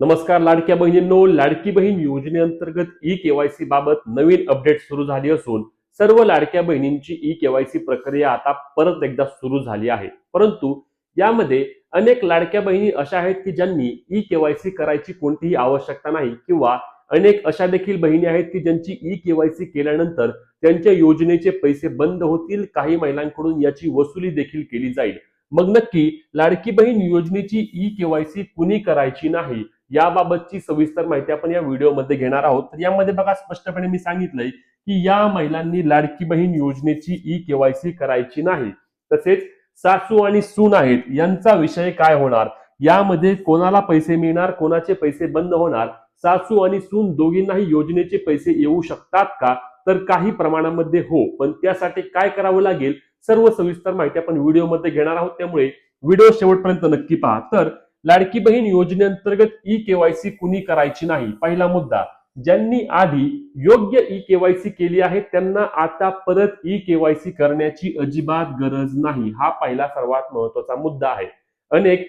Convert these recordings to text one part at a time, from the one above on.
नमस्कार लाडक्या बहिणींनो लाडकी बहीण योजनेअंतर्गत ई केवायसी बाबत नवीन अपडेट सुरू झाली असून सर्व लाडक्या बहिणींची ई केवायसी प्रक्रिया आता परत एकदा सुरू झाली आहे. परंतु यामध्ये अनेक लाडक्या बहिणी अशा आहेत की ज्यांनी ई केवायसी करायची कोणतीही आवश्यकता नाही किंवा अनेक अशा देखील बहिणी आहेत की ज्यांची ई केवायसी केल्यानंतर त्यांच्या योजनेचे पैसे बंद होतील काही महिलांकडून याची वसुली देखील केली जाईल. मग नक्की लाडकी बहीण योजनेची ई केवायसी कुणी करायची नाही याबाबतची सविस्तर माहिती आपण या व्हिडिओमध्ये घेणार आहोत. तर यामध्ये बघा स्पष्टपणे मी सांगितलंय की या महिलांनी लाडकी बहीण योजनेची ई केवायसी करायची नाही. तसेच सासू आणि सून आहेत यांचा विषय काय होणार? यामध्ये कोणाला पैसे मिळणार कोणाचे पैसे बंद होणार? सासू आणि सून दोघींनाही योजनेचे पैसे येऊ शकतात का? तर काही प्रमाणामध्ये हो पण त्यासाठी काय करावं लागेल? सर्व सविस्तर माहिती आपण व्हिडिओमध्ये घेणार आहोत. त्यामुळे व्हिडिओ शेवटपर्यंत नक्की पहा. तर लाडकी बहीण योजनेअंतर्गत ई केवायसी कुणी करायची नाही? पहिला मुद्दा ज्यांनी आधी योग्य ई केवायसी केली आहे त्यांना आता परत ई केवायसी करण्याची अजिबात गरज नाही. हा पहिला सर्वात महत्त्वाचा मुद्दा आहे. अनेक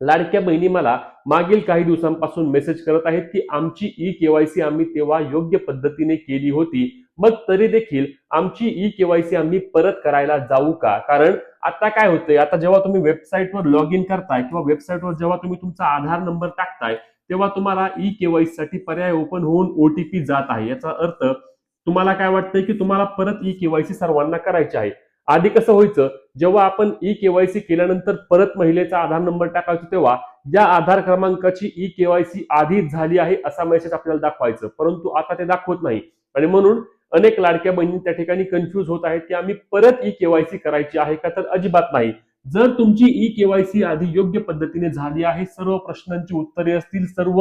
लाडक्या बहिणी मला मागील काही दिवसांपासून मेसेज करत आहेत की आमची ई केवायसी आम्ही तेव्हा योग्य पद्धतीने केली होती मग तरी देखील आमची ई केवायसी आम्ही परत करायला जाऊ का? कारण आता काय होतंय? आता जेव्हा तुम्ही वेबसाईटवर लॉग इन करताय किंवा वेबसाईटवर जेव्हा तुम्ही तुमचा आधार नंबर टाकताय तेव्हा तुम्हाला ई केवायसी साठी पर्याय ओपन होऊन ओटीपी जात आहे. याचा अर्थ तुम्हाला काय वाटतंय की तुम्हाला परत ई केवायसी सर्वांना करायची आहे? आधी कसं व्हायचं जेव्हा आपण ई केवायसी केल्यानंतर परत महिलेचा आधार नंबर टाकायचो तेव्हा या आधार क्रमांकाची ई केवायसी आधीच झाली आहे असा मेसेज आपल्याला दाखवायचं. परंतु आता ते दाखवत नाही. आणि म्हणून अनेक लाडक्या बहिणी त्या ठिकाणी कन्फ्युज होत आहेत की आम्ही परत ई केवायसी करायची आहे का? तर अजिबात नाही. जर तुमची ई केवायसी आधी योग्य पद्धतीने झाली आहे सर्व प्रश्नांची उत्तरे असतील सर्व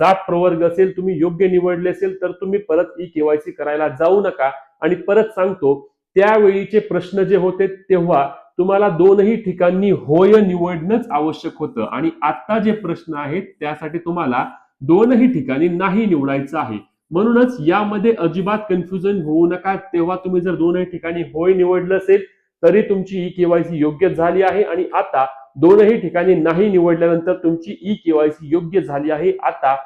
जात प्रवर्ग असेल तुम्ही योग्य निवडले असेल तर तुम्ही परत ई केवायसी करायला जाऊ नका. आणि परत सांगतो त्यावेळीचे प्रश्न जे होते तेव्हा तुम्हाला दोनही ठिकाणी होय निवडणंच आवश्यक होतं. आणि आता जे प्रश्न आहेत त्यासाठी तुम्हाला दोनही ठिकाणी नाही निवडायचं आहे. म्हणूनच यामध्ये अजिबात कन्फ्युजन होऊ नका. तेव्हा तुम्ही जर दोनही ठिकाणी होय निवडलं असेल तरी तुमची ई केवायसी योग्य झाली आहे आणि आता दोनही ठिकाणी नाही निवडल्यानंतर तुमची ई केवायसी योग्य झाली आहे. आता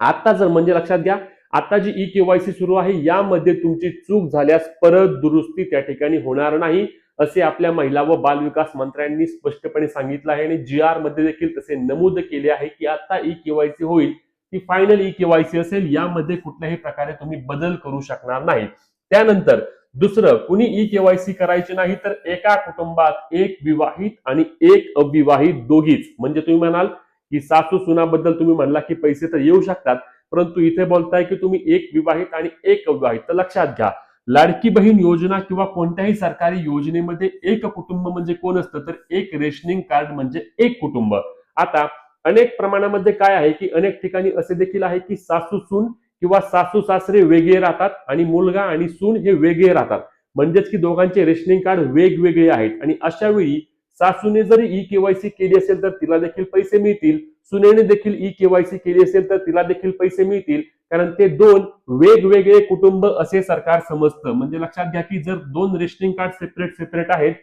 आता जर म्हणजे लक्षात घ्या आता जी ई केवायसी सुरू आहे यामध्ये तुमची चूक झाल्यास परत दुरुस्ती त्या ठिकाणी होणार नाही असे आपल्या महिला व बालविकास मंत्र्यांनी स्पष्टपणे सांगितलं आहे आणि जी आरमध्ये देखील तसे नमूद केले आहे की आता ई केवायसी होईल. की फायनल ई केवायसी असेल यामध्ये कुठल्याही प्रकारे तुम्ही बदल करू शकणार नाही. त्यानंतर दुसरं कुणी ई केवायसी करायची नाही तर एका कुटुंबात एक विवाहित आणि एक अविवाहित दोघीच. म्हणजे तुम्ही म्हणाल की सासू सुनाबद्दल तुम्ही म्हणला की पैसे तर येऊ शकतात परंतु इथे बोलताय की तुम्ही एक विवाहित आणि एक अविवाहित. तर लक्षात घ्या लाडकी बहीण योजना किंवा कोणत्याही सरकारी योजनेमध्ये एक कुटुंब म्हणजे कोण असतं? तर एक रेशनिंग कार्ड म्हणजे एक कुटुंब. आता अनेक प्रमाणामध्ये काय आहे की अनेक ठिकाणी असे देखील आहे की सासू सून किंवा सासू सासरे वेगळे राहतात आणि मुलगा आणि सून हे वेगळे राहतात. म्हणजेच की दोघांचे रेशनिंग कार्ड वेगवेगळे आहेत आणि अशा वेळी सासूने जरी ई केवायसी केली असेल तर तिला देखील पैसे मिळतील. सुनेने देखील ई केवायसी केली असेल तर तिला देखील पैसे मिळतील. कारण ते दोन वेगवेगळे कुटुंब असे सरकार समजतं. म्हणजे लक्षात घ्या की जर दोन रेशनिंग कार्ड सेपरेट सेपरेट आहेत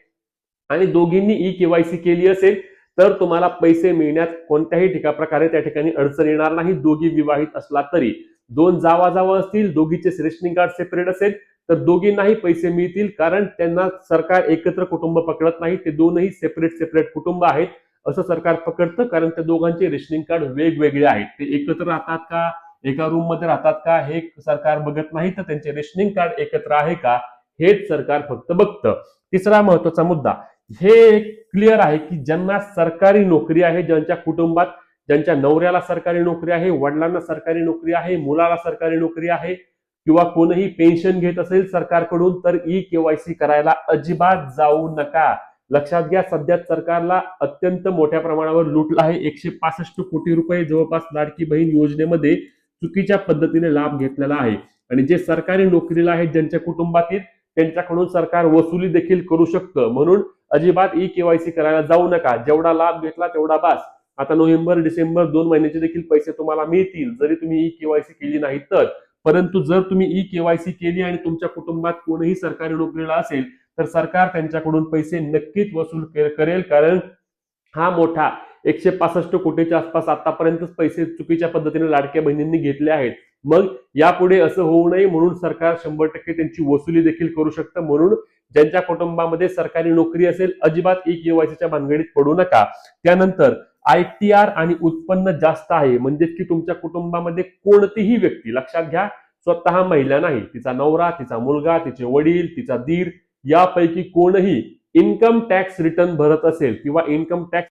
आणि दोघींनी ई केवायसी केली असेल तर तुम्हाला पैसे मिळण्यात कोणत्याही ठिका प्रकारे त्या ठिकाणी अडचण येणार नाही. दोघी विवाहित असला तरी. दोन जावा जावा असतील दोघीचे रेशनिंग कार्ड सेपरेट असेल तर दोघींनाही पैसे मिळतील कारण त्यांना सरकार एकत्र कुटुंब पकडत नाही. ते दोनही सेपरेट सेपरेट कुटुंब आहेत असं सरकार पकडतं कारण त्या दोघांचे रेशनिंग कार्ड वेगवेगळे आहेत. ते एकत्र राहतात का? एका रूममध्ये राहतात का? हे सरकार बघत नाही तर त्यांचे रेशनिंग कार्ड एकत्र आहे का? हेच सरकार फक्त बघतं. तिसरा महत्त्वाचा मुद्दा. हे एक क्लिअर आहे की ज्यांना सरकारी नोकरी आहे ज्यांच्या कुटुंबात ज्यांच्या नवऱ्याला सरकारी नोकरी आहे वडिलांना सरकारी नोकरी आहे मुलाला सरकारी नोकरी आहे किंवा कोणीही पेन्शन घेत असेल सरकारकडून तर ई केवायसी करायला अजिबात जाऊ नका. लक्षात घ्या सध्या सरकारला अत्यंत मोठ्या प्रमाणावर लुटला आहे. एकशे पासष्ट कोटी रुपये जवळपास लाडकी बहीण योजनेमध्ये चुकीच्या पद्धतीने लाभ घेतलेला आहे. आणि जे सरकारी नोकरीला आहेत ज्यांच्या कुटुंबातील त्यांच्याकडून सरकार वसुली देखील करू शकतं. म्हणून अजिबात ई केवायसी करायला जाऊ नका. जेवढा लाभ घेतला तेवढा बास. आता नोव्हेंबर डिसेंबर दोन महिन्याचे देखील पैसे तुम्हाला मिळतील. जरी तुम्ही ई केवायसी केली नाही तर. परंतु जर तुम्ही ई केवायसी केली आणि तुमच्या कुटुंबात कोणीही सरकारी नोकरीला असेल तर सरकार त्यांच्याकडून पैसे नक्कीच वसूल करेल. कारण हा मोठा एकशे पासष्ट कोटीच्या आसपास आतापर्यंतच पैसे चुकीच्या पद्धतीने लाडक्या बहिणींनी घेतले आहेत. मग यापुढे असं होऊ नये म्हणून सरकार शंभर टक्के त्यांची वसुली देखील करू शकतं. म्हणून ज्यांच्या कुटुंबामध्ये सरकारी नोकरी असेल अजिबात ई केवायसीच्या भानगडीत पडू नका. त्यानंतर आय टी आर आणि उत्पन्न जास्त आहे. म्हणजेच की तुमच्या कुटुंबामध्ये कोणतीही व्यक्ती लक्षात घ्या स्वतः महिला नाही. तिचा नवरा तिचा मुलगा तिचे वडील तिचा दीर यापैकी कोणही इन्कम टॅक्स रिटर्न भरत असेल किंवा इन्कम टॅक्स